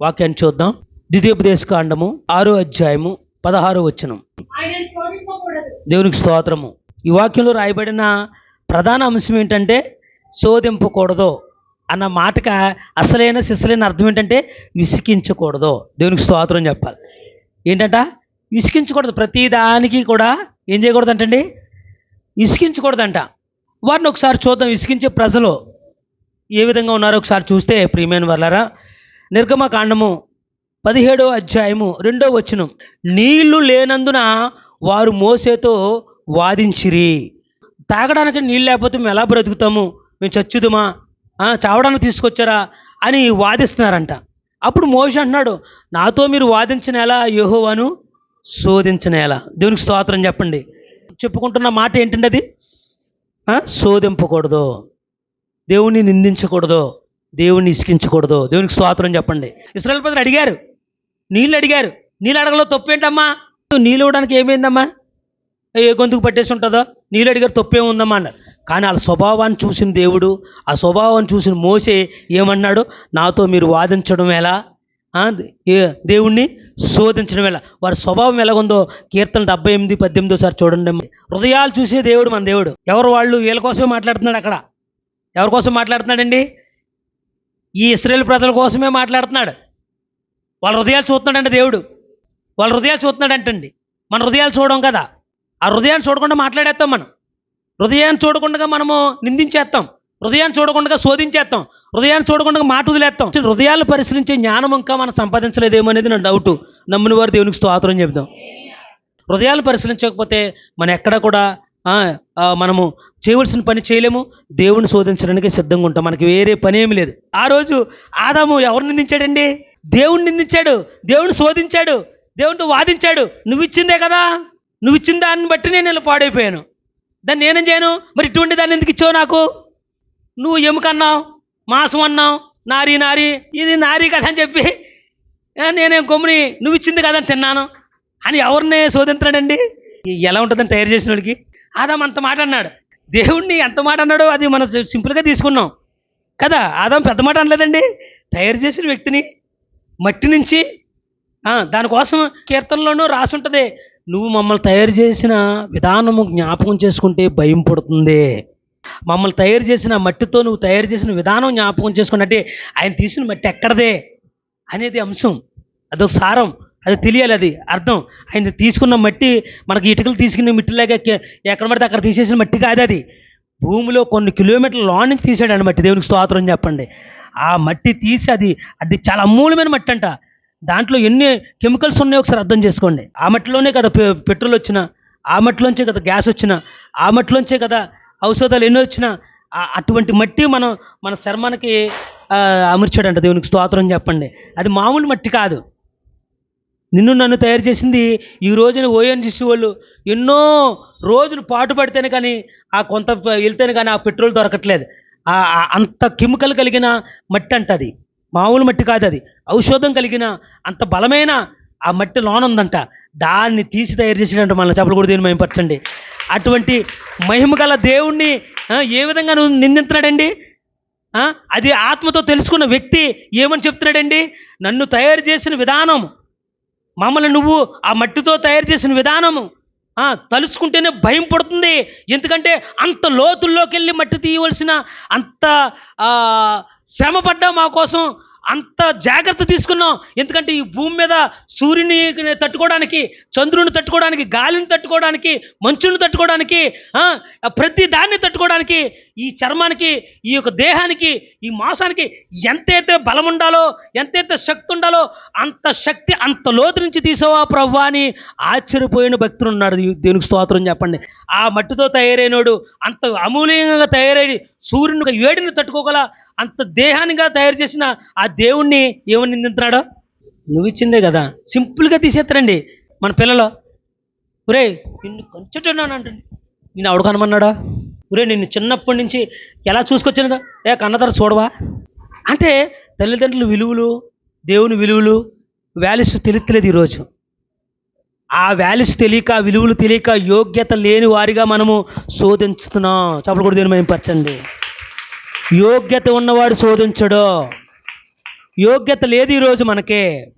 వాక్యాన్ని చూద్దాం. ద్వితీయోపదేశ కాండము ఆరో అధ్యాయము పదహారో వచనం. దేవునికి స్తోత్రము. ఈ వాక్యంలో రాయబడిన ప్రధాన అంశం ఏంటంటే శోధింపకూడదు అన్న మాటక అసలైన సిసలైన అర్థం ఏంటంటే విసికించకూడదు దేవునికి స్తోత్రం చెప్పాలి. ఏంటంట? విసికించకూడదు ప్రతి దానికి కూడా ఏం చేయకూడదు అంటండి విసికించకూడదంట వారిని ఒకసారి చూద్దాం. విసికించే ప్రజలు ఏ విధంగా ఉన్నారో ఒకసారి చూస్తే ప్రియమైన వాళ్ళారా నిర్గమ కాండము పదిహేడో అధ్యాయము రెండో వచనం. నీళ్ళు లేనందున వారు మోసేతో వాదించిరి. తాగడానికి నీళ్ళు లేకపోతే మేము ఎలా బ్రతుకుతాము? మేము చచ్చుదుమా? చావడానికి తీసుకొచ్చారా? అని వాదిస్తున్నారంట. అప్పుడు మోష అంటున్నాడు నాతో మీరు వాదించిన ఎలా? యెహోవాను శోధించిన ఎలా? దేవునికి స్తోత్రం చెప్పండి. చెప్పుకుంటున్న మాట ఏంటండి అది శోధింపకూడదు. దేవుణ్ణి నిందించకూడదు. దేవుణ్ణి ఇసికించకూడదు దేవునికి స్వాతంత్రం చెప్పండి. ఇస్రాయల్ ప్రజలు అడిగారు. నీళ్ళు అడిగారు. నీళ్ళు అడగలో తప్పేంటమ్మా నీళ్ళు ఇవ్వడానికి ఏమైందమ్మా? ఏ గొంతుకు పట్టేసి ఉంటుందో? నీళ్ళు అడిగారు తప్పేముందమ్మా అన్నారు. కానీ వాళ్ళ స్వభావాన్ని చూసిన దేవుడు ఆ స్వభావాన్ని చూసిన మోసే ఏమన్నాడు? నాతో మీరు వాదించడం ఎలా? దేవుణ్ణి శోధించడం ఎలా? వారి స్వభావం ఎలాగుందో కీర్తన డెబ్బై ఎనిమిది పద్దెనిమిదో సారి చూడండి హృదయాలు చూసే దేవుడు మన దేవుడు. ఎవరు వాళ్ళు వీళ్ళ కోసమే మాట్లాడుతున్నాడు అక్కడ? ఎవరి కోసం మాట్లాడుతున్నాడండి? ఈ ఇస్రాయేల్ ప్రజల కోసమే మాట్లాడుతున్నాడు. వాళ్ళ హృదయాలు చూస్తున్నాడండి దేవుడు. వాళ్ళ హృదయాలు చూస్తున్నాడంటండి మన హృదయాలు చూడడం కదా. ఆ హృదయాన్ని చూడకుండా మాట్లాడేస్తాం మనం. హృదయాన్ని చూడకుండా మనము నిందించేస్తాం. హృదయాన్ని చూడకుండా శోధించేస్తాం. హృదయాన్ని చూడకుండా మాట వదిలేస్తాం. హృదయాలు పరిశీలించే జ్ఞానం ఇంకా మనం సంపాదించలేదేమో అనేది నా డౌట్ నమ్మిన వారు దేవునికి స్తోత్రం చెబుదాం హృదయాలు పరిశీలించకపోతే మనం ఎక్కడ కూడా మనము చేయవలసిన పని చేయలేము. దేవుని శోధించడానికి సిద్ధంగా ఉంటాం. మనకి వేరే పని ఏమి లేదు. ఆ రోజు ఆదాము ఎవరు నిందించాడండి? దేవుణ్ణి నిందించాడు. దేవుని శోధించాడు. దేవునితో వాదించాడు. నువ్వు ఇచ్చిందే కదా? నువ్వు ఇచ్చిన దాన్ని బట్టి నేను ఇలా పాడైపోయాను. దాన్ని నేనేం చేయను? మరి ఇటువంటి దాన్ని ఎందుకు ఇచ్చావు నాకు? నువ్వు ఎముకన్నావు మాసం అన్నావు నారి నారి. ఇది నారి కదా అని చెప్పి "ఏ, నేనేం కొమ్ముని? నువ్వు ఇచ్చింది కదా అని తిన్నాను. అని ఎవరిని శోధించాడండి? ఎలా ఉంటుందని తయారు చేసిన వాడికి? ఆదాం అంత మాట అన్నాడు దేవుణ్ణి ఎంత మాట అన్నాడో అది మనం సింపుల్గా తీసుకున్నాం. కదా? ఆదాం పెద్ద మాట అనలేదండి. తయారు చేసిన వ్యక్తిని మట్టి నుంచి దానికోసం కీర్తనలోనూ రాసి ఉంటుంది నువ్వు మమ్మల్ని తయారు చేసిన విధానము జ్ఞాపకం చేసుకుంటే భయం పడుతుంది. మమ్మల్ని తయారు చేసిన మట్టితో నువ్వు తయారు చేసిన విధానం జ్ఞాపకం చేసుకున్నట్టే ఆయన తీసిన మట్టి ఎక్కడదే అనేది అంశం. అదొక సారం. అది తెలియాలి అది అర్థం. ఆయన తీసుకున్న మట్టి మనకి ఇటుకలు తీసుకున్న మట్టిలాగా ఎక్కడ పడితే అక్కడ తీసేసిన మట్టి కాదు అది. భూమిలో కొన్ని కిలోమీటర్ల లాన్ నుంచి తీసాడు మట్టి. దేవునికి స్తోత్రం చెప్పండి. ఆ మట్టి తీసి అది అది చాలా అమూల్యమైన మట్టి అంట. దాంట్లో ఎన్ని కెమికల్స్ ఉన్నాయో ఒకసారి అర్థం చేసుకోండి. ఆ మట్టిలోనే కదా పెట్రోల్ వచ్చిన ఆ మట్టిలోంచే కదా గ్యాస్ వచ్చిన ఆ మట్టిలోంచే కదా ఔషధాలు ఎన్ని వచ్చినా అటువంటి మట్టి మనం మన చర్మానికి అమర్చాడంట దేవునికి స్తోత్రం చెప్పండి. అది మామూలు మట్టి కాదు. నిన్ను నన్ను తయారు చేసింది ఈ రోజున ఓఎన్జిసి వాళ్ళు. ఎన్నో రోజులు పాటు పడితేనే కానీ ఆ కొంత వెళ్తేనే కానీ ఆ పెట్రోల్ దొరకట్లేదు. ఆ అంత కెమికల్ కలిగిన మట్టి అంట అది. మామూలు మట్టి కాదు అది. ఔషధం కలిగిన అంత బలమైన ఆ మట్టి లోన ఉందంట దాన్ని తీసి తయారు చేసినట్టు మనల్ని చెప్పలు కూడా దీన్ని మహిమపరచండి అటువంటి మహిమ గల దేవుణ్ణి ఏ విధంగా నువ్వు అది ఆత్మతో తెలుసుకున్న వ్యక్తి ఏమని చెప్తున్నాడండి? నన్ను తయారు చేసిన విధానం మమ్మల్ని నువ్వు ఆ మట్టితో తయారు చేసిన విధానము తలుచుకుంటేనే భయం పడుతుంది. ఎందుకంటే అంత లోతుల్లోకి వెళ్ళి మట్టి తీయవలసిన అంత శ్రమ పడ్డా మా కోసం అంత జాగ్రత్త తీసుకున్నాం. ఎందుకంటే ఈ భూమి మీద సూర్యుని తట్టుకోవడానికి చంద్రుని తట్టుకోవడానికి గాలిని తట్టుకోవడానికి మంచుని తట్టుకోవడానికి ప్రతి దాన్ని తట్టుకోవడానికి ఈ చర్మానికి ఈ యొక్క దేహానికి ఈ మాంసానికి ఎంతైతే బలం ఉండాలో ఎంతైతే శక్తి ఉండాలో అంత శక్తి అంత లోతు నుంచి తీసావా ప్రవ్వా అని ఆశ్చర్యపోయిన భక్తులు ఉన్నాడు దేనికి దేవునికి స్తోత్రం చెప్పండి. ఆ మట్టితో తయారైనోడు అంత అమూల్యంగా తయారై సూర్యుని వేడిని తట్టుకోగల అంత దేహానిగా తయారు చేసిన ఆ దేవుణ్ణి ఏమని నిందింటున్నాడో నువ్వు ఇచ్చిందే కదా. సింపుల్గా తీసేస్తారండి మన పిల్లలు. ఒరే నిన్ను కొంచెం అంటుంది. నేను ఆవిడ కనమన్నాడా? ఒరే నిన్ను చిన్నప్పటి నుంచి ఎలా చూసుకొచ్చినదా? ఏ కన్నదర చూడవా? అంటే తల్లిదండ్రుల విలువలు దేవుని విలువలు వాల్యూస్ తెలుస్తలేదు ఈరోజు. ఆ వాల్యూస్ తెలియక విలువలు తెలియక యోగ్యత లేని వారిగా మనము శోధించుతున్నాం. చెప్పలు కూడా దీన్ని మేము పరచండి యోగ్యత ఉన్నవాడు శోధించడు. యోగ్యత లేదు ఈరోజు మనకే.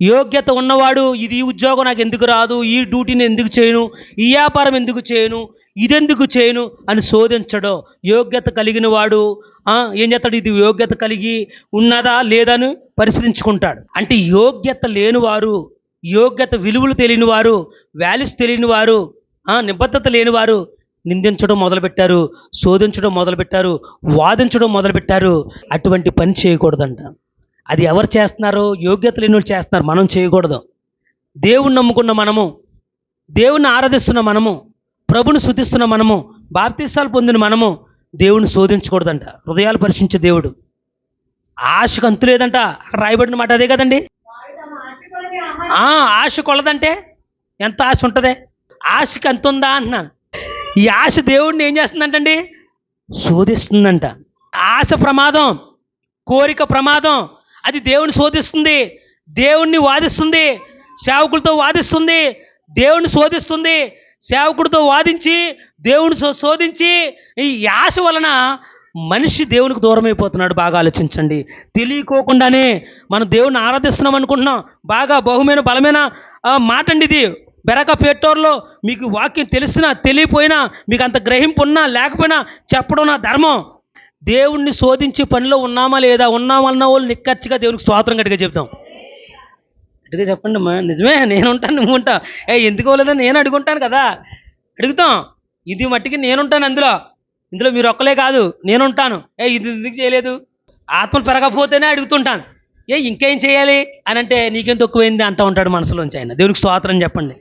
యోగ్యత ఉన్నవాడు ఇది ఉద్యోగం నాకు ఎందుకు రాదు? ఈ డ్యూటీని ఎందుకు చేయను? ఈ వ్యాపారం ఎందుకు చేయను? ఇదెందుకు చేయను? అని శోధించడు. యోగ్యత కలిగిన వాడు ఏం చేస్తాడు? ఇది యోగ్యత కలిగి ఉన్నదా లేదని పరిశీలించుకుంటాడు. అంటే యోగ్యత లేనివారు యోగ్యత విలువలు తెలియని వారు వాల్యూస్ తెలియని వారు నిబద్ధత లేని వారు నిందించడం మొదలుపెట్టారు శోధించడం మొదలుపెట్టారు వాదించడం మొదలుపెట్టారు. అటువంటి పని చేయకూడదంట. అది ఎవరు చేస్తున్నారో యోగ్యత లేని వాళ్ళు చేస్తున్నారు మనం చేయకూడదు. దేవుణ్ణి నమ్ముకున్న మనము దేవుణ్ణి ఆరాధిస్తున్న మనము ప్రభుని శుద్ధిస్తున్న మనము బాప్తీసాలు పొందిన మనము దేవుని శోధించకూడదంట. హృదయాలు పరీక్షించే దేవుడు. ఆశకు అంతు లేదంట. అక్కడ రాయబడిన మాట అదే కదండి? ఆశ ఆ, ఆశ కొలదంటే ఎంత ఆశ ఉంటుంది? ఆశకి అంత ఉందా అంటున్నాను. ఈ ఆశ దేవుడిని ఏం చేస్తుందంటండి? శోధిస్తుందంట. ఆశ ప్రమాదం కోరిక ప్రమాదం అది దేవుని శోధిస్తుంది. దేవుణ్ణి వాదిస్తుంది సేవకులతో వాదిస్తుంది దేవుణ్ణి శోధిస్తుంది సేవకుడితో వాదించి దేవుని శోధించి ఈ యాస వలన మనిషి దేవునికి దూరం అయిపోతున్నాడు బాగా ఆలోచించండి. తెలియకోకుండానే మనం దేవుని ఆరాధిస్తున్నాం అనుకుంటున్నాం. బాగా బహుమైన బలమైన మాట అండి ఇది. బెరక పేటోర్లో మీకు వాక్యం తెలిసినా తెలియపోయినా మీకు అంత గ్రహింపు ఉన్నా లేకపోయినా చెప్పడం నా ధర్మం. దేవుణ్ణి శోధించే పనిలో ఉన్నామా లేదా? ఉన్నామన్న వాళ్ళు నిక్కచ్చిగా దేవునికి స్తోత్రం గట్టిగా చెప్తాం. గట్టిగా చెప్పండి అమ్మా. నిజమే నేను ఉంటాను నువ్వు ఉంటా ఏ ఎందుకో లేదా నేను అడుగుంటాను కదా. అడుగుతాం. ఇది మట్టికి నేనుంటాను అందులో. ఇందులో మీరు ఒక్కలే కాదు నేనుంటాను ఏ ఇది ఎందుకు చేయలేదు? ఆత్మ పెరగకపోతేనే అడుగుతుంటాను. ఏ ఇంకేం చేయాలి? అని అంటే నీకేం తక్కువైంది అంటూ ఉంటాడు మనసులోంచి ఆయన. దేవునికి స్తోత్రం చెప్పండి.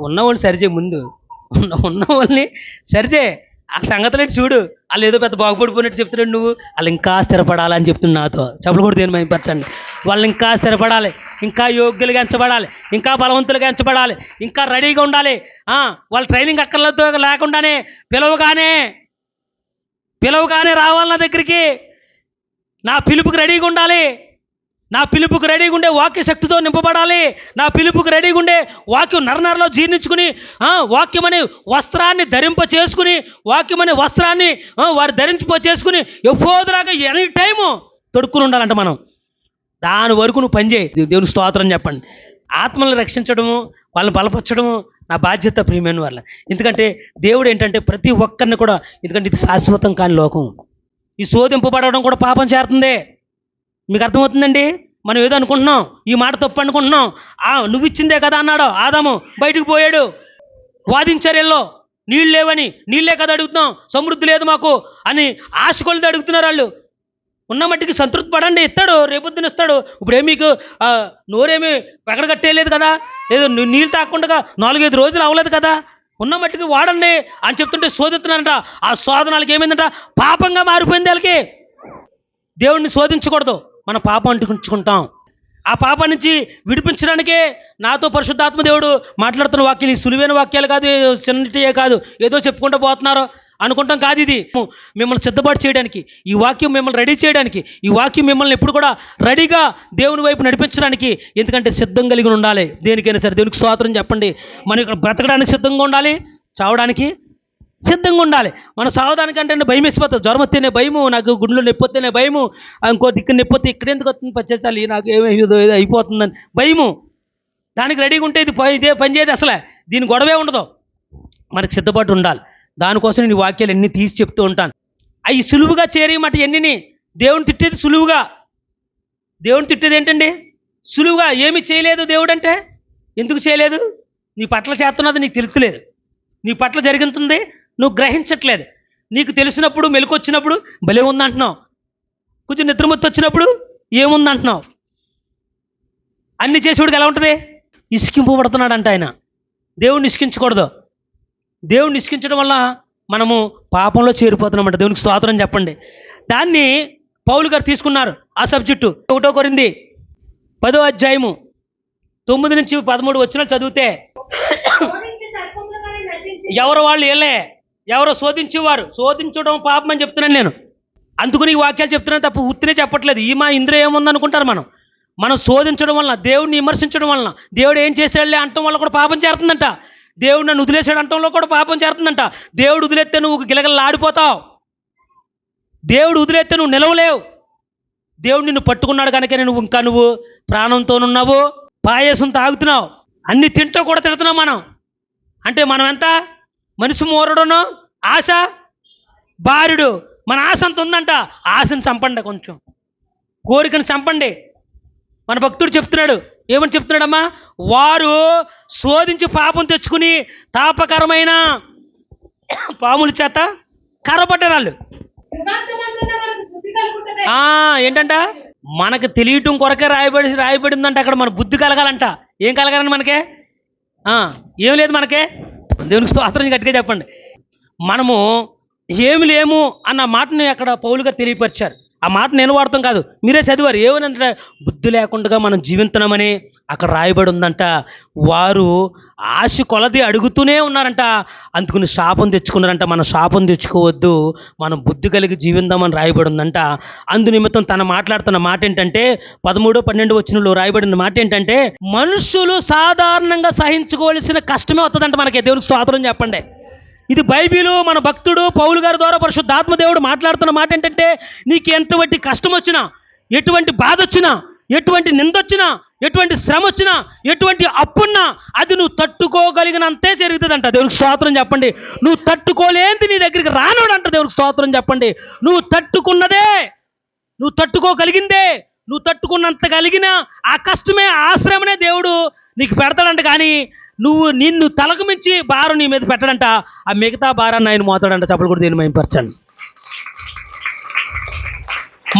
ఉన్నవాళ్ళు సరిచే ముందు. ఉన్న ఉన్నవాళ్ళని సరిచే. ఆ సంగతులు చూడు. వాళ్ళు ఏదో పెద్ద బాగుపడిపోయినట్టు చెప్తున్నాడు నువ్వు. వాళ్ళు ఇంకా స్థిరపడాలని చెప్తున్నా నాతో. చెప్పులు కూడా దేని మైపరచండి వాళ్ళు ఇంకా స్థిరపడాలి. ఇంకా యోగ్యులుగా ఎంచబడాలి. ఇంకా బలవంతులుగా ఎంచబడాలి. ఇంకా రెడీగా ఉండాలి. వాళ్ళ ట్రైనింగ్ అక్కర్లతో లేకుండానే పిలవగానే పిలవగానే రావాలి నా దగ్గరికి. నా పిలుపుకి రెడీగా ఉండాలి. నా పిలుపుకు రెడీగా ఉండే వాక్య శక్తితో నింపబడాలి. నా పిలుపుకు రెడీగా ఉండే వాక్యం నరనరలో జీర్ణించుకుని వాక్యమని వాక్యం అనే వస్త్రాన్ని ధరింప చేసుకుని వాక్యం అనే వస్త్రాన్ని వారు ధరించిపో చేసుకుని ఎఫోదలాగా ఎనీ టైము తొడుక్కుని ఉండాలంట మనం. దాని వరకు నువ్వు పనిచేయి దేవుని స్తోత్రం చెప్పండి. ఆత్మలను రక్షించడము వాళ్ళని బలపరచడము నా బాధ్యత ప్రియమైన వాళ్ళ. ఎందుకంటే దేవుడు ఏంటంటే ప్రతి ఒక్కరిని కూడా ఎందుకంటే ఇది శాశ్వతం కాని లోకం. ఈ శోధింపబడడం కూడా పాపం చేరుతుంది. మీకు అర్థమవుతుందండి? మనం ఏదో అనుకుంటున్నాం ఈ మాట తప్పు అనుకుంటున్నాం ఆ నువ్వు ఇచ్చిందే కదా అన్నాడు ఆదాము బయటికి పోయాడు. వాదించారు ఎల్లో నీళ్ళు లేవని నీళ్ళే కదా అడుగుతున్నాం సమృద్ధి లేదు మాకు అని ఆశ కొలిది అడుగుతున్నారు వాళ్ళు. ఉన్న మట్టికి సంతృప్తి పడండి ఇస్తాడు రేపొద్దున ఇస్తాడు. ఇప్పుడు మీకు నోరేమి ఎక్కడ కట్టేయలేదు కదా? ఏదో నీళ్ళు తాకుండా నాలుగైదు రోజులు అవ్వలేదు కదా? ఉన్న మట్టికి వాడండి అని చెప్తుంటే శోధిస్తున్నారంట. ఆ శోధనాలకి ఏమైందంట? పాపంగా మారిపోయింది వాళ్ళకి. దేవుణ్ణి శోధించకూడదు. మన పాపం అంటుకుంటాం ఆ పాపం నుంచి విడిపించడానికే నాతో పరిశుద్ధాత్మ దేవుడు మాట్లాడుతున్న వాక్యాలు ఈ సులువైన వాక్యాలు కాదు చిన్నటియే కాదు ఏదో చెప్పుకుంటూ పోతున్నారు. అనుకుంటాం కాదు ఇది. మిమ్మల్ని సిద్ధపాటు చేయడానికి ఈ వాక్యం మిమ్మల్ని రెడీ చేయడానికి ఈ వాక్యం మిమ్మల్ని ఎప్పుడు కూడా రెడీగా దేవుని వైపు నడిపించడానికి ఎందుకంటే సిద్ధం కలిగి ఉండాలి. దేనికైనా సరే దేవునికి స్వాతంత్రం చెప్పండి. మనం ఇక్కడ బ్రతకడానికి సిద్ధంగా ఉండాలి చావడానికి సిద్ధంగా ఉండాలి. మన సావడానికి అంటే భయం వేసిపోతుంది. జ్వరం వస్తేనే భయము నాకు గుండెలో నొప్పి భయము ఇంకో దిక్కు నొప్పి ఇక్కడ ఎందుకు వస్తుంది? పచ్చేసాలి నాకు ఏమో ఏదో అయిపోతుందని భయము. దానికి రెడీగా ఉంటే ఇది ప- ఇదే పని చేయదు అసలే. దీని గొడవే ఉండదు. మనకు సిద్ధపాటు ఉండాలి. దానికోసం నేను వాక్యాలు ఎన్ని తీసి చెప్తూ ఉంటాను. అవి సులువుగా చేరేయమాట ఎన్నిని? దేవుని తిట్టేది సులువుగా. దేవుని తిట్టేది ఏంటండి? సులువుగా. ఏమి చేయలేదు దేవుడు అంటే ఎందుకు చేయలేదు? నీ పట్ల చేస్తున్నది నీకు తెలుసులేదు. నీ పట్ల జరుగుతుంది నువ్వు గ్రహించట్లేదు. నీకు తెలిసినప్పుడు మెలకు వచ్చినప్పుడు భలే ఉందంటున్నావు. కొంచెం నిద్రమొత్తి వచ్చినప్పుడు ఏముందంటున్నావు? అన్ని చేసేవాడికి ఎలా ఉంటుంది? ఇసికింపబడుతున్నాడంట ఆయన. దేవుణ్ణి ఇసికించకూడదు. దేవుణ్ణి ఇసికించడం వల్ల మనము పాపంలో చేరిపోతున్నామంట. దేవునికి స్తోత్రం చెప్పండి. దాన్ని పౌలు గారు తీసుకున్నారు ఆ సబ్జెక్టు. ఒకటో కొరింది పదో అధ్యాయము తొమ్మిది నుంచి పదమూడు వచ్చిన చదివితే ఎవరు వాళ్ళు వీళ్ళే ఎవరో శోధించేవారు. శోధించడం పాపం అని చెప్తున్నాను నేను. అందుకని ఈ వాక్యాలు చెప్తున్నాను తప్ప ఉత్తినే చెప్పట్లేదు. ఈ మా ఇంద్ర ఏముందనుకుంటారు మనం? మనం శోధించడం వలన దేవుడిని విమర్శించడం వలన దేవుడు ఏం చేశాడులే అంటం వల్ల కూడా పాపం చేరుతుందంట. దేవుడు నన్ను వదిలేసాడు అంటంలో కూడా పాపం చేరుతుందంట. దేవుడు వదిలేస్తే నువ్వు గిలగల్లా ఆడిపోతావు. దేవుడు వదిలేస్తే నువ్వు నిలవలేవు. దేవుడు నిన్ను పట్టుకున్నాడు కనుక నువ్వు ఇంకా నువ్వు ప్రాణంతోనున్నావు పాయసం తాగుతున్నావు. అన్ని తింటూ కూడా తిడుతున్నావు మనం. అంటే మనం ఎంత? మనిషి మోరడును? ఆశ? బారుడు. మన ఆశ అంత ఉందంట. ఆశను చంపండి కొంచెం. కోరికను చంపండి. మన భక్తుడు చెప్తున్నాడు. ఏమని చెప్తున్నాడమ్మా? వారు శోధించి పాపం తెచ్చుకుని తాపకరమైన పాముల చేత కర్రపడ్డారు వాళ్ళు ఏంటంట? మనకు తెలియటం కొరకే రాయబడి రాయబడిందంట. అక్కడ మన బుద్ధి కలగాలంట. ఏం కలగాలని మనకే? ఏం లేదు మనకే? దేవునికి స్తోత్రం గట్టిగా చెప్పండి. మనము ఏమి లేము అన్న మాటని అక్కడ పౌలుగా తెలియపరిచారు. ఆ మాట నేను వాడతాం కాదు. మీరే చదివారు. ఏమనంటే బుద్ధి లేకుండా మనం జీవించమని అక్కడ రాయబడి ఉందంట. వారు ఆశ కొలది అడుగుతూనే ఉన్నారంట. అందుకుని శాపం తెచ్చుకున్నారంట. మనం శాపం తెచ్చుకోవద్దు. మనం బుద్ధి కలిగి జీవిందామని రాయబడి ఉందంట అందు నిమిత్తం తన మాట్లాడుతున్న మాట ఏంటంటే పదమూడు పన్నెండు వచ్చినలో రాయబడిన మాట ఏంటంటే మనుషులు సాధారణంగా సహించుకోవాల్సిన కష్టమే వస్తుందంట మనకి. దేవునికి స్తోత్రం చెప్పండి. ఇది బైబిలు మన భక్తుడు పౌలు గారి ద్వారా పరిశుద్ధాత్మ దేవుడు మాట్లాడుతున్న మాట ఏంటంటే నీకు ఎంతవంటి కష్టం వచ్చినా ఎటువంటి బాధ వచ్చినా ఎటువంటి నిందొచ్చినా ఎటువంటి శ్రమ వచ్చినా ఎటువంటి అప్పున్నా అది నువ్వు తట్టుకోగలిగినంతే జరుగుతుందంట దేవునికి స్తోత్రం చెప్పండి. నువ్వు తట్టుకోలేంది నీ దగ్గరికి రానోడంట దేవునికి స్తోత్రం చెప్పండి. నువ్వు తట్టుకున్నదే నువ్వు తట్టుకోగలిగిందే నువ్వు తట్టుకున్నంత కలిగిన ఆ కష్టమే ఆ శ్రమనే దేవుడు నీకు పెడతాడంట కానీ నువ్వు నిన్ను తలకు మించి భారం నీ మీద పెట్టడంట. ఆ మిగతా భారాన్ని ఆయన మోతాడంట. చప్పలు కూడా దీన్ని మైంపరచండి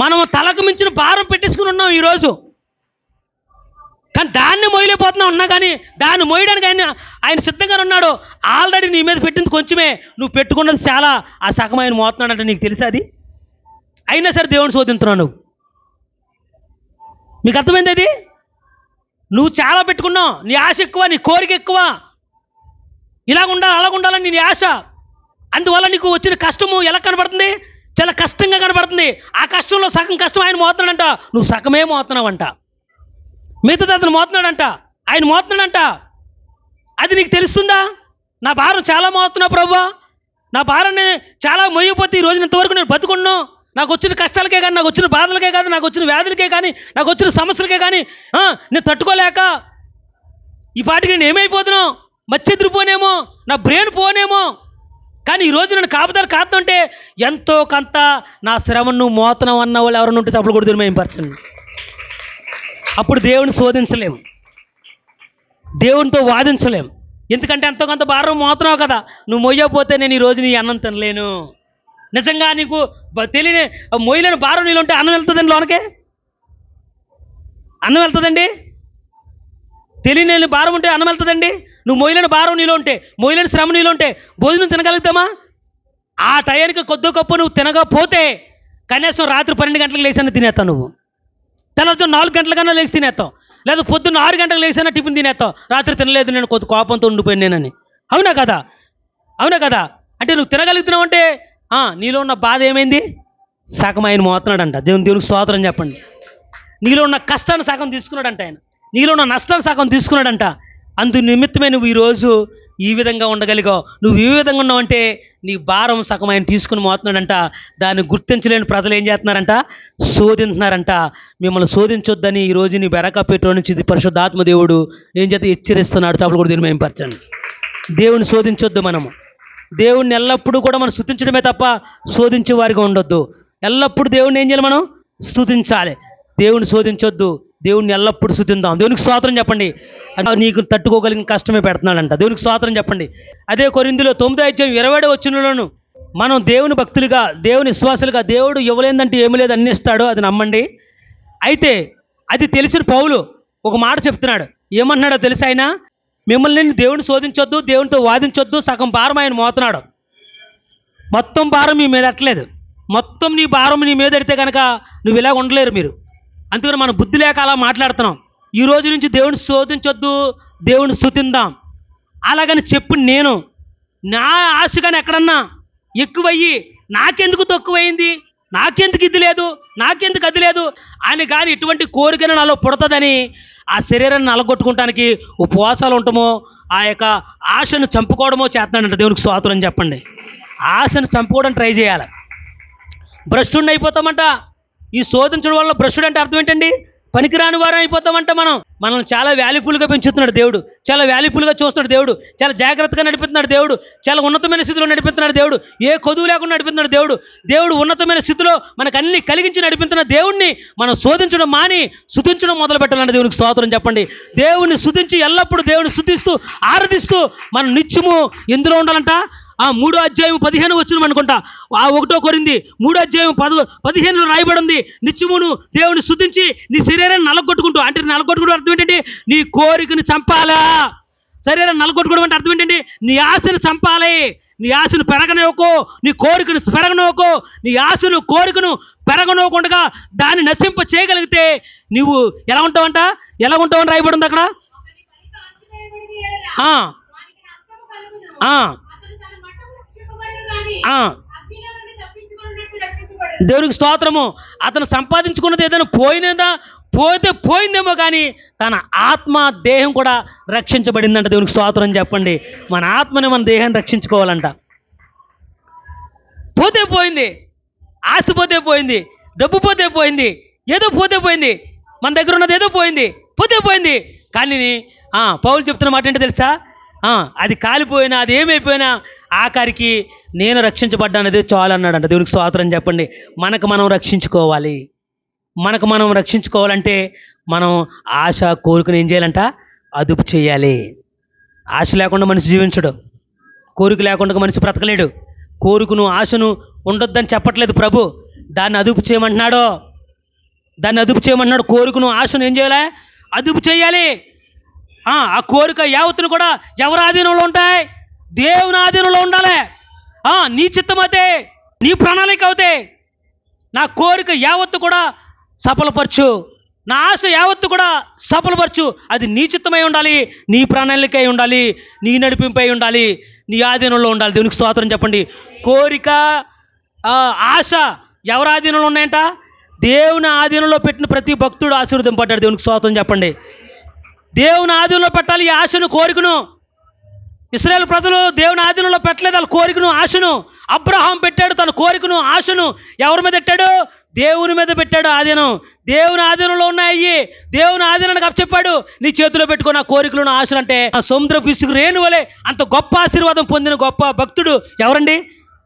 మనము తలకు మించిన భారం పెట్టేసుకుని ఉన్నాం ఈరోజు. కానీ దాన్ని మొయ్యలేకపోతున్నాం ఉన్నా కానీ దాన్ని మోయడానికి ఆయన ఆయన సిద్ధంగా ఉన్నాడు. ఆల్రెడీ నీ మీద పెట్టింది కొంచెమే. నువ్వు పెట్టుకున్నది చాలా. ఆ సగం ఆయన మోతున్నాడంటే నీకు తెలుసా అది? అయినా సరే దేవుని శోధించున్నావు నువ్వు. మీకు అర్థమైంది అది? నువ్వు చాలా పెట్టుకున్నావు. నీ ఆశ ఎక్కువ నీ కోరిక ఎక్కువ. ఇలాగ ఉండాలి అలాగ ఉండాలని నీ ఆశ. అందువల్ల నీకు వచ్చిన కష్టము ఎలా కనబడుతుంది? చాలా కష్టంగా కనబడుతుంది. ఆ కష్టంలో సగం కష్టం ఆయన మోతున్నాడంట. నువ్వు సగమే మోతున్నావంట. మిగతాది అతను మోతున్నాడంట. ఆయన మోతున్నాడంట. అది నీకు తెలుస్తుందా? నా భారం చాలా మోస్తున్నా ప్రభు. నా భారాన్ని చాలా మొయ్యపోతే ఈ రోజు ఇంతవరకు నేను బతుకున్నాను నాకు వచ్చిన కష్టాలకే కానీ నాకు వచ్చిన బాధలకే కాదు నాకు వచ్చిన వ్యాధులకే కానీ నాకు వచ్చిన సమస్యలకే కానీ నేను తట్టుకోలేక ఈ పాటికి నేను ఏమైపోతున్నావు మచ్చెద్రు పోనేమో నా బ్రెయిన్ పోనేమో. కానీ ఈరోజు నేను కాపుదారు కాస్తుంటే ఎంతో కొంత నా శ్రమను మోతనం అన్న వాళ్ళు ఎవరైనా ఉంటే చప్పుడు కూడా మేంపరచండి అప్పుడు దేవుని శోధించలేము. దేవునితో వాదించలేం ఎందుకంటే ఎంతో కొంత భారం మోతున్నావు కదా. నువ్వు మొయ్యకపోతే నేను ఈరోజు నీ అన్నం తినలేను. నిజంగా నీకు తెలియని మొయ్యలేని భారం నీళ్ళు ఉంటే అన్నం వెళ్తుందండి లోనకే? అన్నం వెళ్తుందండి? తెలియని భారం ఉంటే అన్నం వెళ్తుందండి? నువ్వు మొయ్యలేని భారం నీలో ఉంటే మొయ్యలేని శ్రమ నీలో ఉంటే భోజనం తినగలుగుతామా? ఆ టయానికి కొద్ది గొప్ప నువ్వు తినకపోతే కనీసం రాత్రి పన్నెండు గంటలకు లేచిన తినేస్తావు నువ్వు. తెల్లవారుజాము నాలుగు గంటల కన్నా లేచి తినేస్తాం లేదా పొద్దున్న ఆరు గంటలకు లేచినా టిఫిన్ తినేస్తాం రాత్రి తినలేదు నేను కొద్ది కోపంతో ఉండిపోయాను నేనని. అవునా కదా? అవునా కదా? అంటే నువ్వు తినగలుగుతున్నావు అంటే ఆ, నీలో ఉన్న బాధ ఏమైంది? సగం ఆయన మోతున్నాడంట. దేవుని దేవునికి స్తోత్రం చెప్పండి. నీలో ఉన్న కష్టాన్ని సగం తీసుకున్నాడంట ఆయన. నీలో ఉన్న నష్టాన్ని సగం తీసుకున్నాడంట. అందు నిమిత్తమే నువ్వు ఈరోజు ఈ విధంగా ఉండగలిగావు. నువ్వు ఈ విధంగా ఉన్నావంటే నీ భారం సగం ఆయన తీసుకుని మోతున్నాడంట. దాన్ని గుర్తించలేని ప్రజలు ఏం చేస్తున్నారంట? శోధింటున్నారంట మిమ్మల్ని శోధించొద్దని ఈ రోజు నీ బెరక పెట్రోల్ నుంచి ఇది పరిశుద్ధాత్మ దేవుడు ఏం చేత హెచ్చరిస్తున్నాడు చప్పుడు కూడా దీన్ని మేంపరచండి దేవుని శోధించొద్దు మనము. దేవుణ్ణి ఎల్లప్పుడూ కూడా మనం స్థుతించడమే తప్ప శోధించే వారిగా ఉండొద్దు. ఎల్లప్పుడూ దేవుణ్ణి ఏం చేయాలి మనం? స్థుతించాలి దేవుని శోధించొద్దు. దేవుని ఎల్లప్పుడూ స్థుతిందాం దేవునికి స్వాతం చెప్పండి. నీకు తట్టుకోగలిగిన కష్టమే పెడుతున్నాడంట. దేవునికి స్వాతం చెప్పండి. అదే కొరిందులో తొమ్మిదో అధ్యాయం ఇరవై వచ్చినలోను మనం దేవుని భక్తులుగా దేవుని విశ్వాసులుగా దేవుడు ఇవ్వలేదంటే ఏమి లేదు అన్ని ఇస్తాడో అది నమ్మండి. అయితే అది తెలిసిన పౌలు ఒక మాట చెప్తున్నాడు. ఏమన్నాడో తెలుసా ఆయన? మిమ్మల్ని దేవుని శోధించొద్దు దేవునితో వాదించొద్దు సగం భారం ఆయన మోతున్నాడు. మొత్తం భారం మీ మీద ఎట్టలేదు. మొత్తం నీ భారం నీ మీద ఎడితే కనుక నువ్వు ఇలా ఉండలేరు మీరు. అందుకని మన బుద్ధి లేక అలా మాట్లాడుతున్నాం. ఈ రోజు నుంచి దేవుని శోధించొద్దు దేవుని స్థుతిందాం అలాగని చెప్పు నేను. నా ఆశ కానీ ఎక్కడన్నా ఎక్కువయ్యి నాకెందుకు తక్కువైంది? నాకెందుకు ఇది లేదు? నాకెందుకు అది లేదు? అని కానీ ఇటువంటి కోరికను నాలో పుడతదని ఆ శరీరాన్ని నలగొట్టుకోవటానికి ఉపవాసాలు ఉండటమో ఆ యొక్క ఆశను చంపుకోవడమో చేస్తున్నాడంట దేవునికి స్తోత్రం చెప్పండి. ఆశను చంపుకోవడం ట్రై చేయాలి. భ్రష్టుండి అయిపోతామంట. ఈ శోధించడం వల్ల భ్రష్టుడు అంటే అర్థం ఏంటండి? పనికిరాని వారం అయిపోతామంట మనం. మనల్ని చాలా వాల్యుఫుల్గా పెంచుతున్నాడు దేవుడు. చాలా వాల్యుఫుల్గా చూస్తున్నాడు దేవుడు. చాలా జాగ్రత్తగా నడిపిస్తున్నాడు దేవుడు. చాలా ఉన్నతమైన స్థితిలో నడిపిస్తున్నాడు దేవుడు. ఏ కొదువు లేకుండా నడిపిస్తున్నాడు దేవుడు. దేవుడు ఉన్నతమైన స్థితిలో మనకు అన్ని కలిగించి నడిపిస్తున్న దేవుణ్ణి మనం శోధించడం మాని శుతించడం మొదలు పెట్టాలంటే దేవునికి స్తోత్రం చెప్పండి. దేవుణ్ణి శుతించి ఎల్లప్పుడూ దేవుని శుతిస్తూ ఆరాధిస్తూ మనం నిత్యము ఎందులో ఉండాలంట. ఆ మూడో అధ్యాయం పదిహేను వచ్చిన అనుకుంటా. ఆ ఒకటో కొరింది మూడో అధ్యాయం పదు పదిహేనులో రాయబడి ఉంది నిత్యమును దేవుని శుద్ధించి నీ శరీరాన్ని నలగొట్టుకుంటూ అంటే నలగొట్టుకోవడం అర్థం ఏంటంటే నీ కోరికను చంపాలా? శరీరం నలగొట్టుకోవడం అంటే అర్థం ఏంటంటే నీ ఆశను చంపాలి. నీ ఆశను పెరగనివ్వకు నీ కోరికను పెరగనివ్వకు నీ ఆశను కోరికను పెరగనివ్వకుండా దాన్ని నశింప చేయగలిగితే నువ్వు ఎలా ఉంటావంట? ఎలా ఉంటావని రాయబడి ఉంది అక్కడ. దేవునికి స్తోత్రము. అతను సంపాదించుకున్నది ఏదైనా పోయినదా? పోతే పోయిందేమో కానీ తన ఆత్మ దేహం కూడా రక్షించబడిందంట. దేవునికి స్తోత్రం అని చెప్పండి. మన ఆత్మని మన దేహాన్ని రక్షించుకోవాలంట. పోతే పోయింది. ఆస్తి పోతే పోయింది. డబ్బు పోతే పోయింది. ఏదో పోతే పోయింది. మన దగ్గర ఉన్నది ఏదో పోయింది. పోతే పోయింది. కానీ ఆ, పౌలు చెప్తున్న మాట ఏంటో తెలుసా? ఆ, అది కాలిపోయినా అది ఏమైపోయినా ఆఖరికి నేను రక్షించబడ్డానది చాలన్నాడంట. దేవునికి స్తోత్రం చెప్పండి. మనకు మనం రక్షించుకోవాలి. మనకు మనం రక్షించుకోవాలంటే మనం ఆశ కోరికను ఏం చేయాలంట? అదుపు చేయాలి. ఆశ లేకుండా మనిషి జీవించడు. కోరిక లేకుండా మనిషి బ్రతకలేడు. కోరికను ఆశను ఉండొద్దని చెప్పట్లేదు ప్రభు. దాన్ని అదుపు చేయమంటున్నాడు? దాన్ని అదుపు చేయమంటున్నాడు? కోరికను ఆశను ఏం చేయాలి? అదుపు చేయాలి. ఆ ఆ కోరిక యావత్తును కూడా ఎవరి ఆధీనంలో ఉంటాయి? దేవుని ఆధీనంలో ఉండాలి. ఆ, నీ అయితే నీ ప్రణాళిక అవుతే నా కోరిక యావత్తు కూడా సఫలపరచు. నా ఆశ యావత్తు కూడా సఫలపరచు. అది నీ చిత్తమై ఉండాలి నీ ప్రణాళిక అయి ఉండాలి నీ నడిపింపై ఉండాలి నీ ఆధీనంలో ఉండాలి. దేవునికి స్తోత్రం చెప్పండి. కోరిక ఆశ ఎవరి ఆధీనంలో ఉన్నాయంట? దేవుని ఆధీనంలో పెట్టిన ప్రతి భక్తుడు ఆశీర్వదింపడ్డాడు దేవునికి స్తోత్రం చెప్పండి. దేవుని ఆధీనంలో పెట్టాలి ఈ ఆశను కోరికను. ఇస్రాయేల్ ప్రజలు దేవుని ఆధీనంలో పెట్టలేదు వాళ్ళ కోరికను ఆశను. అబ్రహాం పెట్టాడు తన కోరికను ఆశను. ఎవరి మీద పెట్టాడు? దేవుని మీద పెట్టాడు ఆధీనం. దేవుని ఆధీనంలో ఉన్నాయి. దేవుని ఆధీనానికి అప్పచెప్పాడు. నీ చేతిలో పెట్టుకున్న కోరికలను ఆశలు అంటే ఆ సముద్ర పిసుకు రేణువలే అంత గొప్ప ఆశీర్వాదం పొందిన గొప్ప భక్తుడు ఎవరండి?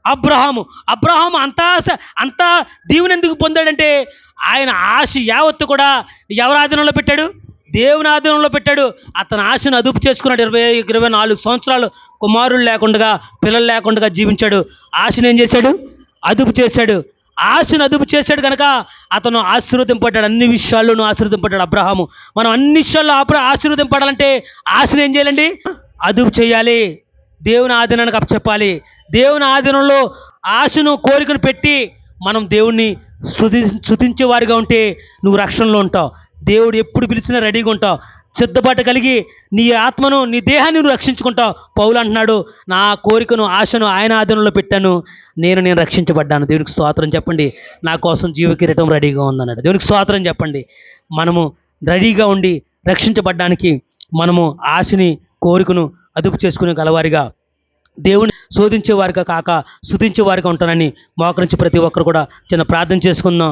అబ్రహాము. అబ్రహాము అంత అంతా అంత దీవుని ఎందుకు పొందాడంటే ఆయన ఆశ యావత్తు కూడా ఎవరి ఆధీనంలో పెట్టాడు? దేవుని ఆధీనంలో పెట్టాడు. అతని ఆశను అదుపు చేసుకున్నాడు. ఇరవై ఇరవై నాలుగు సంవత్సరాలు కుమారులు లేకుండా పిల్లలు లేకుండా జీవించాడు. ఆశను ఏం చేశాడు? అదుపు చేశాడు. ఆశను అదుపు చేశాడు కనుక అతను ఆశీర్వదింపడ్డాడు అన్ని విషయాల్లోనూ ఆశీర్వదింపడ్డాడు అబ్రహాము. మనం అన్ని విషయాల్లో అప్పుడు ఆశీర్వదింపడాలంటే ఆశను ఏం చేయాలండి? అదుపు చేయాలి. దేవుని ఆధీనానికి అప్పచెప్పాలి దేవుని ఆధీనంలో ఆశను కోరికను పెట్టి మనం దేవుణ్ణి స్థుతి స్థుతించే వారిగా ఉంటే నువ్వు రక్షణలో ఉంటావు. దేవుడు ఎప్పుడు పిలిచినా రెడీగా ఉంటావు. సిద్ధపాటు కలిగి నీ ఆత్మను నీ దేహాన్ని నువ్వు రక్షించుకుంటావు. పౌలు అంటున్నాడు నా కోరికను ఆశను ఆయన ఆధీనంలో పెట్టాను. నేను నేను రక్షించబడ్డాను. దేవునికి స్తోత్రం చెప్పండి. నా కోసం జీవ కిరీటం రెడీగా ఉందన్నాడు. దేవునికి స్తోత్రం చెప్పండి. మనము రెడీగా ఉండి రక్షించబడ్డానికి మనము ఆశని కోరికను అదుపు చేసుకునే గలవారిగా దేవుని శోధించే వారిగా కాక శుతించేవారిగా ఉంటానని మోకరించి ప్రతి ఒక్కరు కూడా చిన్న ప్రార్థన చేసుకుందాం.